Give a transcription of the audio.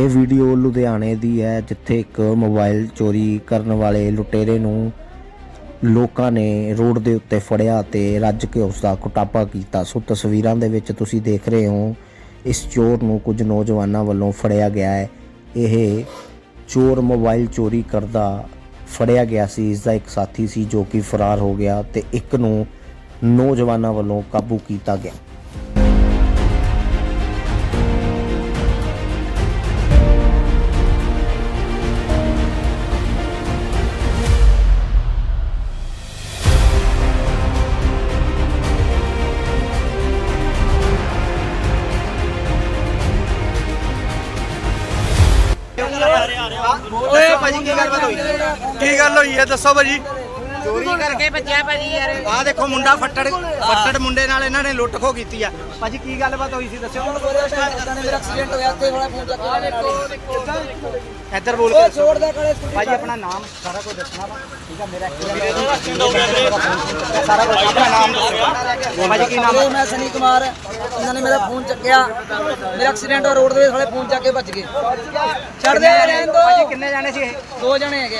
ਇਹ ਵੀਡੀਓ ਲੁਧਿਆਣੇ ਦੀ ਹੈ, ਜਿੱਥੇ ਇੱਕ ਮੋਬਾਈਲ ਚੋਰੀ ਕਰਨ ਵਾਲੇ ਲੁਟੇਰੇ ਨੂੰ ਲੋਕਾਂ ਨੇ ਰੋਡ ਦੇ ਉੱਤੇ ਫੜਿਆ ਤੇ ਰੱਜ ਕੇ ਉਸ ਦਾ ਕੁਟਾਪਾ ਕੀਤਾ। ਸੋ ਤਸਵੀਰਾਂ ਦੇ ਵਿੱਚ ਤੁਸੀਂ ਦੇਖ ਰਹੇ ਹੋ, ਇਸ ਚੋਰ ਨੂੰ ਕੁਝ ਨੌਜਵਾਨਾਂ ਵੱਲੋਂ ਫੜਿਆ ਗਿਆ ਹੈ। ਇਹ ਚੋਰ ਮੋਬਾਈਲ ਚੋਰੀ ਕਰਦਾ ਫੜਿਆ ਗਿਆ ਸੀ ਇਸ ਦਾ ਇੱਕ ਸਾਥੀ ਸੀ ਜੋ ਕਿ ਫਰਾਰ ਹੋ ਗਿਆ ਤੇ ਇੱਕ ਨੂੰ ਨੌਜਵਾਨਾਂ ਵੱਲੋਂ ਕਾਬੂ ਕੀਤਾ ਗਿਆ। ਓਏ ਭਾਜੀ ਕੀ ਗੱਲਬਾਤ ਹੋਈ? ਕੀ ਗੱਲ ਹੋਈ ਹੈ? ਦੱਸੋ ਭਾਜੀ। ਚੋਰੀ ਕਰਕੇ ਭੱਜਿਆ ਭਾਜੀ ਯਾਰ। ਆਹ ਦੇਖੋ ਮੁੰਡਾ ਫੱਟੜ ਫੱਟੜ ਮੁੰਡੇ ਨਾਲ ਇਹਨਾਂ ਨੇ ਲੁੱਟ ਖੋ ਕੀਤੀ ਆ। ਭਾਜੀ ਕੀ ਗੱਲਬਾਤ ਹੋਈ ਸੀ ਦੱਸਿਓ? ਮੇਰਾ ਐਕਸੀਡੈਂਟ ਹੋਇਆ ਤੇ ਥੋੜਾ ਫੋਨ ਚੱਕ ਇੱਧਰ ਬੋਲ ਕੇ ਦੱਸੋ। ਛੋੜ ਦੇ ਕੋਲੇ ਭਾਜੀ ਆਪਣਾ ਨਾਮ ਸਾਰਾ ਕੁਝ ਦੱਸਣਾ ਵਾ। ਠੀਕ ਆ ਮੇਰਾ ਗਿਆ ਸਾਰਾ ਕੁਝ ਆਪਣਾ ਨਾਮ ਦੱਸੋ। ਭਾਜੀ ਕੀ ਨਾਮ ਮੈਂ ਸਨੀ ਕੁਮਾਰ ਇਹਨਾਂ ਨੇ ਮੇਰਾ ਫੋਨ ਚੱਕਿਆ। ਮੇਰਾ ਐਕਸੀਡੈਂਟ ਹੋ ਰੋਡ ਦੇ ਥੋੜੇ ਫੋਨ ਚੱਕ ਕੇ ਭੱਜ ਗਏ। ਛੱਡ ਦੇ ਰਹਿਣ ਦੋ। ਭਾਜੀ ਕਿੰਨੇ ਜਾਣੇ ਸੀ ਇਹ? ਦੋ ਜਣੇ ਹੈਗੇ ਆ।